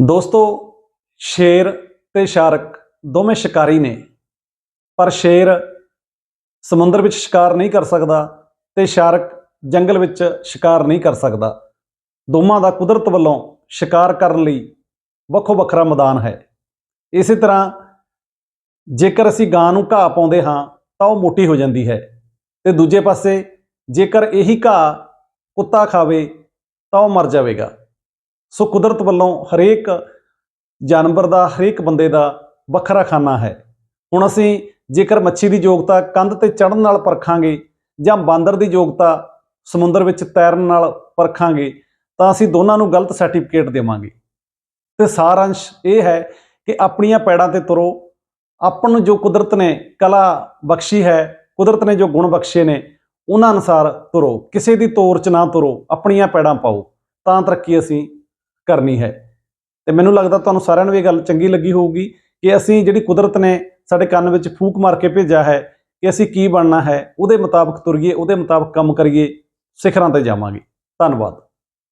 ਦੋਸਤੋ, ਸ਼ੇਰ ਤੇ ਸ਼ਾਰਕ ਦੋਵੇਂ ਸ਼ਿਕਾਰੀ ਨੇ। ਪਰ ਸ਼ੇਰ ਸਮੁੰਦਰ ਵਿੱਚ ਸ਼ਿਕਾਰ ਨਹੀਂ ਕਰ ਸਕਦਾ ਤੇ ਸ਼ਾਰਕ ਜੰਗਲ ਵਿੱਚ ਸ਼ਿਕਾਰ ਨਹੀਂ ਕਰ ਸਕਦਾ। ਦੋਵਾਂ ਦਾ ਕੁਦਰਤ ਵੱਲੋਂ ਸ਼ਿਕਾਰ ਕਰਨ ਲਈ ਵੱਖੋ ਵੱਖਰਾ ਮੈਦਾਨ ਹੈ। ਇਸੇ ਤਰ੍ਹਾਂ ਜੇਕਰ ਅਸੀਂ ਗਾਂ ਨੂੰ ਘਾਹ ਪਾਉਂਦੇ ਹਾਂ, ਤਾਂ ਉਹ ਮੋਟੀ ਹੋ ਜਾਂਦੀ ਹੈ। ਤੇ ਦੂਜੇ ਪਾਸੇ ਜੇਕਰ ਇਹੀ ਘਾਹ ਕੁੱਤਾ ਖਾਵੇ, ਤਾਂ ਉਹ ਮਰ ਜਾਵੇਗਾ। ਸੋ ਕੁਦਰਤ ਵੱਲੋਂ ਹਰੇਕ ਜਾਨਵਰ ਦਾ, ਹਰੇਕ ਬੰਦੇ ਦਾ ਵੱਖਰਾ ਖਾਨਾ ਹੈ। ਹੁਣ ਅਸੀਂ ਜੇਕਰ ਮੱਛੀ ਦੀ ਯੋਗਤਾ ਕੰਧ ਤੇ ਚੜ੍ਹਨ ਨਾਲ ਪਰਖਾਂਗੇ ਜਾਂ ਬਾਂਦਰ ਦੀ ਯੋਗਤਾ ਸਮੁੰਦਰ ਵਿੱਚ ਤੈਰਨ ਨਾਲ ਪਰਖਾਂਗੇ, ਤਾਂ ਅਸੀਂ ਦੋਨਾਂ ਨੂੰ ਗਲਤ ਸਰਟੀਫਿਕੇਟ ਦੇਵਾਂਗੇ। ਤੇ ਅੰਸ਼ ਇਹ ਹੈ ਕਿ ਆਪਣੀਆਂ ਪੈੜਾਂ ਤੇ ਤੁਰੋ। ਆਪਣ ਨੂੰ ਜੋ ਕੁਦਰਤ ਨੇ ਕਲਾ ਬਖਸ਼ੀ ਹੈ, ਕੁਦਰਤ ਨੇ ਜੋ ਗੁਣ ਬਖਸ਼ੇ ਨੇ, ਉਹਨਾਂ ਅਨੁਸਾਰ ਤੁਰੋ। ਕਿਸੇ ਦੀ ਤੋਰ ਚ ਨਾ ਤੁਰੋ, ਆਪਣੀਆਂ ਪੈੜਾਂ ਪਾਓ। ਤਾਂ ਤਰੱਕੀ ਅਸੀਂ ਕਰਨੀ ਹੈ। ਤੇ ਮੈਨੂੰ ਲੱਗਦਾ ਤੁਹਾਨੂੰ ਸਾਰਿਆਂ ਨੂੰ ਇਹ ਗੱਲ ਚੰਗੀ ਲੱਗੀ ਹੋਊਗੀ ਕਿ ਅਸੀਂ ਜਿਹੜੀ ਕੁਦਰਤ ਨੇ ਸਾਡੇ ਕੰਨ ਵਿੱਚ ਫੂਕ ਮਾਰ ਕੇ ਭੇਜਿਆ ਹੈ ਕਿ ਅਸੀਂ ਕੀ ਬਣਨਾ ਹੈ, ਉਹਦੇ ਮੁਤਾਬਕ ਤੁਰੀਏ, ਉਹਦੇ ਮੁਤਾਬਕ ਕੰਮ ਕਰੀਏ, ਸਿਖਰਾਂ ਤੇ ਜਾਵਾਂਗੇ। ਧੰਨਵਾਦ।